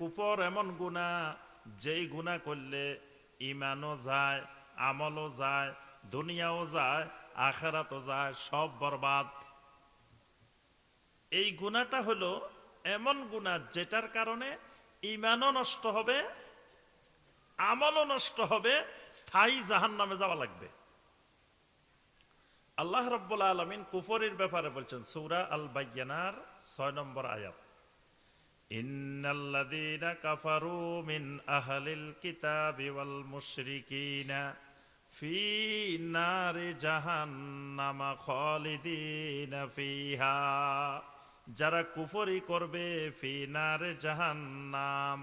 কুফর এমন গুণা, যেই গুণা করলে ইমানও যায়, আমলও যায়, দুনিয়াও যায়, আখেরাতও যায়, সব বরবাদ। এই গুণাটা হলো এমন গুণা যেটার কারণে ইমানও নষ্ট হবে, আমলও নষ্ট হবে, স্থায়ী জাহান নামে যাওয়া লাগবে। আল্লাহ রব্বুল আলমিন কুফরির ব্যাপারে বলছেন, সৌরা আল বাইয়ানার ছয় নম্বর আয়াত। ইন্নাল্লাযীনা কাফারু মিন আহলিল কিতাবি ওয়াল মুশরিকিনা ফি নারি জাহান্নামা খালিদিনা ফিহা যারা কুফরি করবে ফি নারে জাহান্নাম।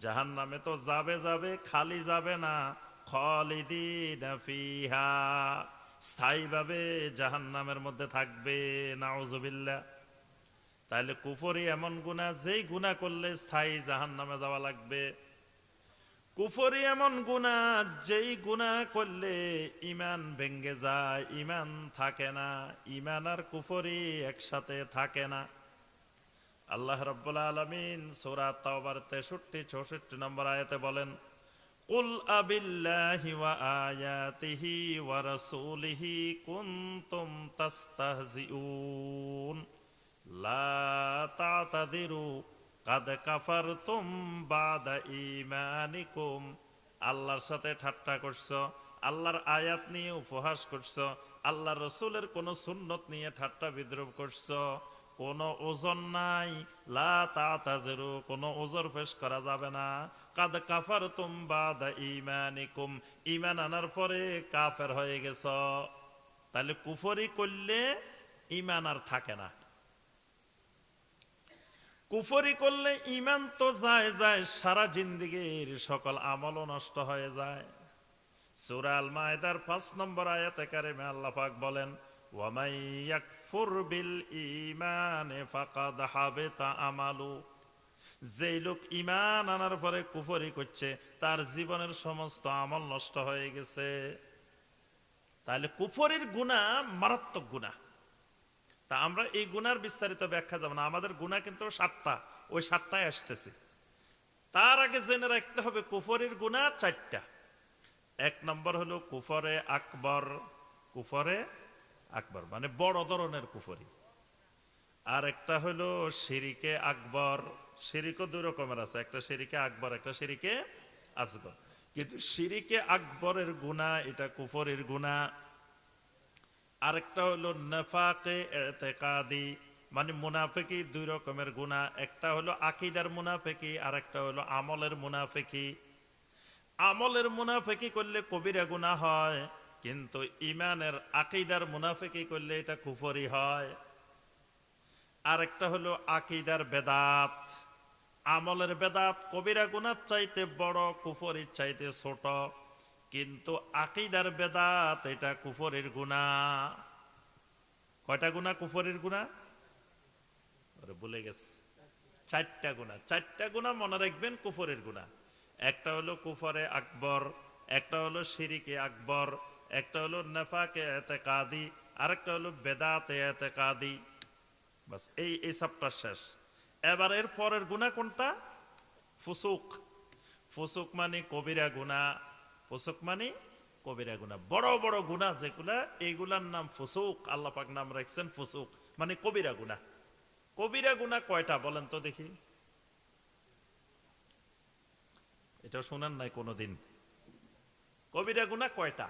জাহান্নামে তো যাবে যাবে, খালি যাবে না, খালিদিনা ফিহা। স্থায়ীভাবে জাহান্নামের মধ্যে থাকবে, নাউজুবিল্লাহ। তাহলে কুফরি এমন গুণা যেই গুণা করলে স্থায়ী জাহান নামে যাওয়া লাগবে। কুফরি এমন গুণা যেই গুণা করলে ইমান ভেঙ্গে যায় ইমান থাকে না ইমান আর কুফরি একসাথে থাকে না। আল্লাহ রব্বুল আলমিন সোরা তাওবার তেষট্টি, চৌষট্টি নম্বর আয়াতে বলেন ওয়া আয়াতিহি ওয়া রাসূলিহি কুনতুম তাস্তাহজিউন। লা আল্লাহর সাথে ঠাট্টা করছ, আল্লাহর আয়াত নিয়ে উপহাস করছ, আল্লাহর রসুলের কোন সুন্নত নিয়ে ঠাট্টা বিদ্রুপ করছ, কোনো ওজন নাই, লা কোনো ওজর ফেস করা যাবে না। কাদ কাফারতুম বাদা ঈমানিকুম, ঈমান আনার পরে কাফের হয়ে গেছ। তাহলে কুফরি করলে ঈমান আর থাকে না। কুফরি করলে ইমান তো যায় যায়, সারা জিন্দিগির সকল আমলও নষ্ট হয়ে যায়। সুরা আল মায়দার পাঁচ নম্বর আয়াতে কারিমে আল্লাহ পাক বলেন ওয়ামাই ইয়াকফুর বিল ঈমানে ফাকাদ হাবিতা আমালু। যেই লোক ইমান আনার পরে কুফরি করছে, তার জীবনের সমস্ত আমল নষ্ট হয়ে গেছে। তাহলে কুফরির গুণা মারাত্মক গুণা তা আমরা এই গুনার বিস্তারিত ব্যাখ্যা যাব না। আমাদের গুণা কিন্তু সাতটা, ওই সাতটায় আসতেছে। তার আগে জেনে রাখতে হবে, কুফরের গুণা চারটা। এক নম্বর হলো কুফরে আকবর কুফরে আকবর মানে বড় ধরনের কুফরি। আর একটা হলো সিরিকে আকবর সিরিকও দুই রকমের আছে, একটা সিরিকে আকবর, একটা সিরিকে আসগর। কিন্তু সিরিকে আকবরের গুণা এটা কুফরের গুণা আরেকটা হলো নেফাকে, এতেকাদি মানে মুনাফেকি দুই রকমের গুণা। একটা হলো আকিদার মুনাফেকি আর একটা হলো আমলের মুনাফেকি। আমলের মুনাফেকি করলে কবিরা গুণা হয়, কিন্তু ইমানের আকিদার মুনাফেকি করলে এটা কুফরি হয়। আরেকটা হলো আকিদার বেদাত। আমলের বেদাত কবিরা গুণার চাইতে বড়, কুফরির চাইতে ছোট। কিন্তু আকিদার বেদাত, এটা কুফরের গুণা। কয়টা গুণা কুফরের গুণা? বলে গেছে। চারটা গুণা। চারটা গুণা মনে রাখবেন কুফরের গুণা। একটা হলো কুফরে আকবর, একটা হলো শিরিকে আকবর, একটা হলো নেফাকে এতে কাদি আরেকটা হলো বেদাতে এতে কাদি বাস, এই এই সবটা শেষ। এবার এর পরের গুণা কোনটা? ফুসুক। ফুসুক মানে কবিরা গুণা। ফুসুক মানে কবিরা গুণা। বড় বড় গুণা যেগুলা, এইগুলার নাম ফুসুক, আল্লাহ পাক নাম রাখছেন ফুসুক মানে কবিরা গুণা। কবিরা গুণা কয়টা বলেন তো দেখি। এটা শোনেন নাই কোনোদিন। কবিরা গুণা কয়টা?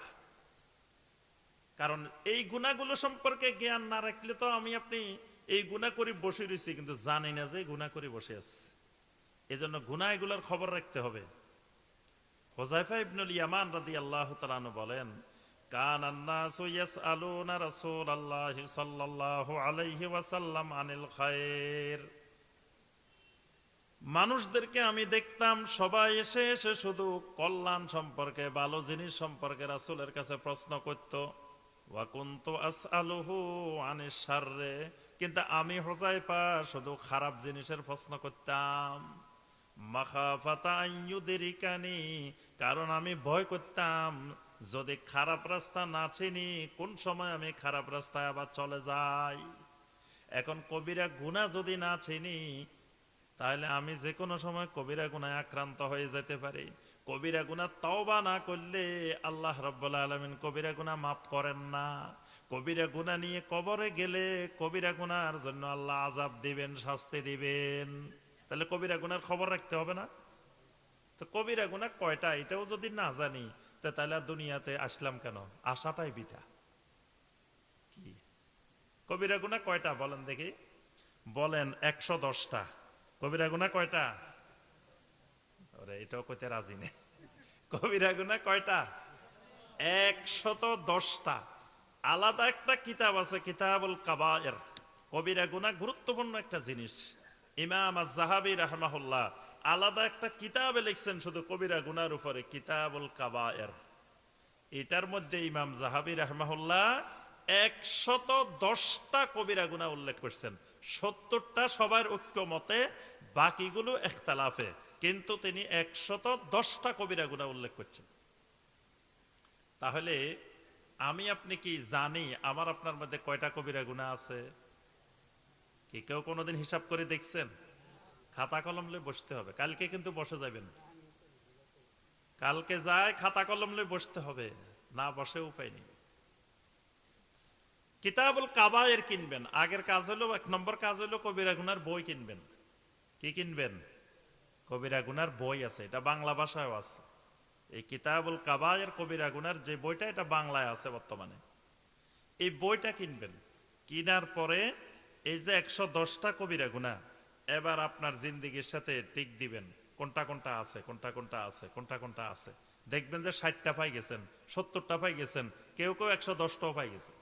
কারণ এই গুণাগুলো সম্পর্কে জ্ঞান না রাখলে তো আমি আপনি এই গুণা করে বসে রয়েছি, কিন্তু জানি না যে গুণা করে বসে আছে। এজন্য গুণা এগুলোর খবর রাখতে হবে। ইবনুল ইয়ামান রাদিয়াল্লাহু তাআলা বলেন, কান আন্নাসু ইয়াসআলুনা রাসূলুল্লাহি সাল্লাল্লাহু আলাইহি ওয়াসাল্লাম আনিল মানুষদেরকে আমি দেখতাম, সবাই এসে এসে শুধু কল্যাণ সম্পর্কে, ভালো জিনিস সম্পর্কে রাসূলের কাছে প্রশ্ন করত ওয়াকুন্তু আসআলুহু আনিশ শাররে? কিন্তু আমি হোজাইফা শুধু খারাপ জিনিসের প্রশ্ন করতাম। কারণ আমি ভয় করতাম যদি খারাপ রাস্তা না চিনি, কোন সময় আমি খারাপ রাস্তায় আবার চলে যাই। এখন কবিরা গুণা যদি না চিনি, তাহলে আমি যে কোনো সময় কবিরা গুনায় আক্রান্ত হয়ে যেতে পারি। কবিরা গুনা তওবা না করলে আল্লাহ রব্বুল আলমিন কবিরা গুনা মাফ করেন না। কবিরা গুনা নিয়ে কবরে গেলে কবিরা গুনার জন্য আল্লাহ আজাব দিবেন, শাস্তি দিবেন। তাহলে কবিরা গুনার খবর রাখতে হবে না। তো কবিরা গুনা কয়টা? এটাও যদি না জানি তাহলে দুনিয়াতে আসলাম কেন? আশাটাই বিতা কি? কবিরা গুনা কয়টা? বলেন দেখি। বলেন একশো দশটা। কবিরা গুনা কয়টা? ওরে, এটাও কইতে রাজি নেই। কবিরা গুনা কয়টা? একশত দশটা। আলাদা একটা কিতাব আছে, কিতাবুল কাবায়ের। কবিরা গুনা গুরুত্বপূর্ণ একটা জিনিস। ইমাম জাহাবি রহমাহুল্লাহ আলাদা একটা কিতাবে লিখছেন শুধু কবিরা গুনার উপরে, কিতাবুল কাবায়ের। এটার মধ্যে ইমাম জাহাবি রহমাহুল্লাহ একশত দশটা কবিরা গুনা উল্লেখ করছেন। সত্তরটা সবার ঐক্য মতে বাকিগুলো একতালাফে কিন্তু তিনি একশত দশটা কবিরা গুনা উল্লেখ করছেন। তাহলে আমি আপনি কি জানি, আমার আপনার মধ্যে কয়টা কবিরা গুণা আছে? কি কেউ কোনোদিন হিসাব করে দেখছেন? খাতা কলম লয়ে বসতে হবে। কালকে কিন্তু বসে যাবেন কালকে যায়, খাতা কলম লয়ে বসতে হবে। না বসে উপায় নেই। কিতাবুল কাবায়ের কিনবেন। আগের কাজ হলো, এক নম্বর কাজ হলো কবিরা গুনার বই কিনবেন। কি কিনবেন? কবিরা গুনার বই আছে, এটা বাংলা ভাষায়ও আছে। এই কিতাবুল কাবায়ের কবিরা গুনার যে বইটা, এটা বাংলায় আছে বর্তমানে। এই বইটা কিনবেন। কিনার পরে এই যে একশো দশটা কবিরা গুনা এবার আপনার জিন্দিগির সাথে টিক দিবেন। কোনটা কোনটা আছে, কোনটা কোনটা আছে, কোনটা কোনটা আছে। দেখবেন যে ষাটটা পাই গেছেন, সত্তরটা পাই গেছেন, কেউ কেউ একশো দশটাও পাই গেছে।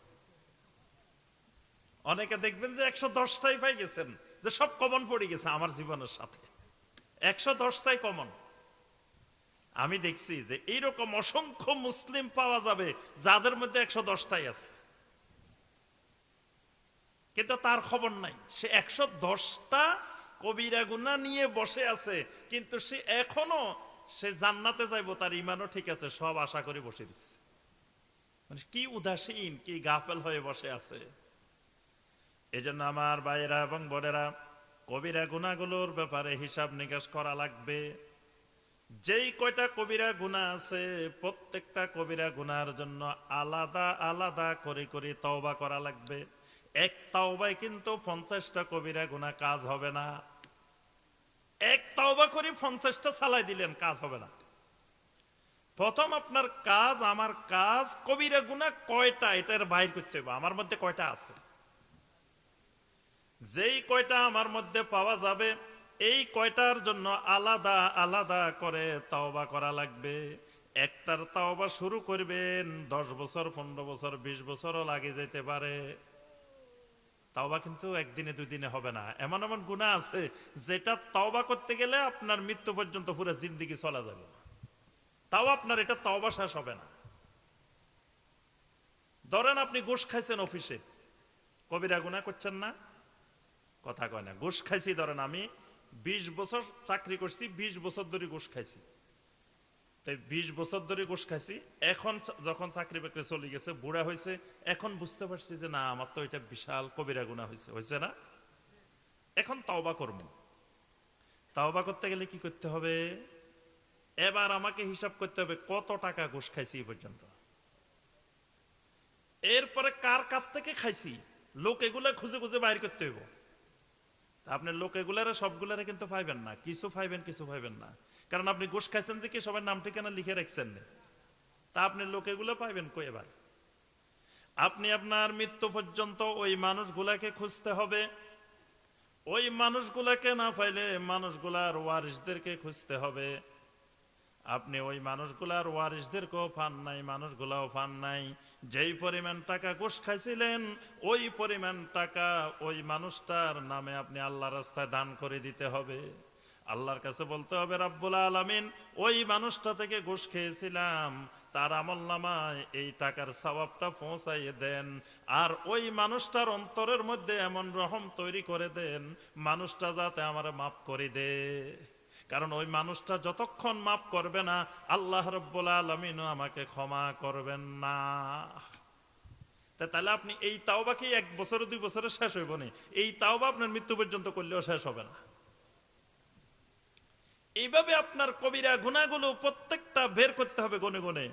অনেকে দেখবেন যে একশো দশটাই পাই গেছেন, যে সব কমন পড়ে গেছে আমার জীবনের সাথে। একশো দশটাই কমন আমি দেখছি যে এইরকম অসংখ্য মুসলিম পাওয়া যাবে, যাদের মধ্যে একশো দশটাই আছে। কিন্তু তার খবর নাই। সে একশো দশটা কবিরা গুনা নিয়ে বসে আছে, কিন্তু সে এখনও সে জান্নাতে যাইব, তার ইমানও ঠিক আছে, সব আশা করে বসে দিচ্ছে মানে কি উদাসীন, কি গাফেল হয়ে বসে আছে। এজন্য আমার ভাইয়েরা এবং বোনেরা, কবিরা গুনাগুলোর ব্যাপারে হিসাব নিকাশ করা লাগবে। যেই কয়টা কবিরা গুণা আছে, প্রত্যেকটা কবিরা গুনার জন্য আলাদা আলাদা করে করে তওবা করা লাগবে। এক তাওবায় কিন্তু পঞ্চাশটা কবিরা গুণা কাজ হবে না। এক তাওবা করে পঞ্চাশটা চালাই দিলেন, কাজ হবে না। প্রথম আপনার কাজ, আমার কাজ, কবিরা গুণা কয়টা, এটার বাইর করতে হবে। আমার মধ্যে কয়টা আছে? যেই কয়টা আমার মধ্যে পাওয়া যাবে, এই কয়টার জন্য আলাদা আলাদা করে তাওবা করা লাগবে। একটার তাওবা শুরু করবেন, দশ বছর, পনেরো বছর, বিশ বছরও লাগে যেতে পারে। তাওবা কিন্তু একদিনে দুই দিনে হবে না। এমন এমন গুণা আছে, যেটা তাওবা করতে গেলে আপনার মৃত্যু পর্যন্ত পুরো জিন্দিগি চলা যাবে তাও আপনার এটা তাওবা শেষ হবে না। ধরেন আপনি ঘুষ খাইছেন অফিসে। কবিরা গুণা করছেন না? কথা কয় না। ঘুষ খাইছি, ধরেন আমি, বিশ বছর চাকরি করছি, বিশ বছর ধরে ঘুষ খাইছি। তাই বিশ বছর ধরে ঘুষ খাইছি। এখন যখন চাকরি বাকরি চলে গেছে, বুড়া হয়েছে এখন বুঝতে পারছি যে না, আমার তো এটা বিশাল কবিরা গুণা হয়েছে হয়েছে না? এখন তাওবা করব। তাওবা করতে গেলে কি করতে হবে? এবার আমাকে হিসাব করতে হবে কত টাকা ঘুষ খাইছি এই পর্যন্ত। এরপরে কার কার থেকে খাইছি? লোক এগুলা খুঁজে খুঁজে বাইর করতে হইব। আপনি লোক এগুলারে, সবগুলারে কিন্তু পাইবেন না। কিছু পাইবেন কিছু পাইবেন না। কারণ আপনি ঘুষ খাইছেন দেখে সবার নাম ঠিকানা লিখে রাখছেন না। তা আপনি লোক এগুলো পাইবেন কই এবার? আপনি আপনার মৃত্যু পর্যন্ত ওই মানুষগুলাকে খুঁজতে হবে। ওই মানুষগুলাকে না পাইলে মানুষগুলার ওয়ারিসদেরকে খুঁজতে হবে। আপনি ওই মানুষগুলার ওয়ারিসদেরকেও পান নাই, মানুষগুলাও পান নাই। যেই পরিমাণ টাকা ঘুষ খাইছিলেন, ওই পরিমাণ টাকা ওই মানুষটার নামে আপনি আল্লাহ রাস্তায় দান করে দিতে হবে। আল্লাহর কাছে বলতে হবে, রাব্বুল আলামিন, ওই মানুষটা থেকে ঘুষ খেয়েছিলাম, তার আমল নামায় এই টাকার সবাবটা পৌঁছাইয়ে দেন। আর ওই মানুষটার অন্তরের মধ্যে এমন রহম তৈরি করে দেন, মানুষটা যাতে আমার মাফ করে দে। কারণ ওই মানুষটা যতক্ষণ মাফ করবে না, আল্লাহ রব্বুল আলমিনও আমাকে ক্ষমা করবেন না। তাহলে আপনি এই তাওবা কি এক বছর, দুই বছরে শেষ হইব না? এই তাওবা আপনার মৃত্যু পর্যন্ত করলেও শেষ হবে না। এইভাবে আপনার কবিরা গুণাগুলো প্রত্যেকটা বের করতে হবে গনে গনে।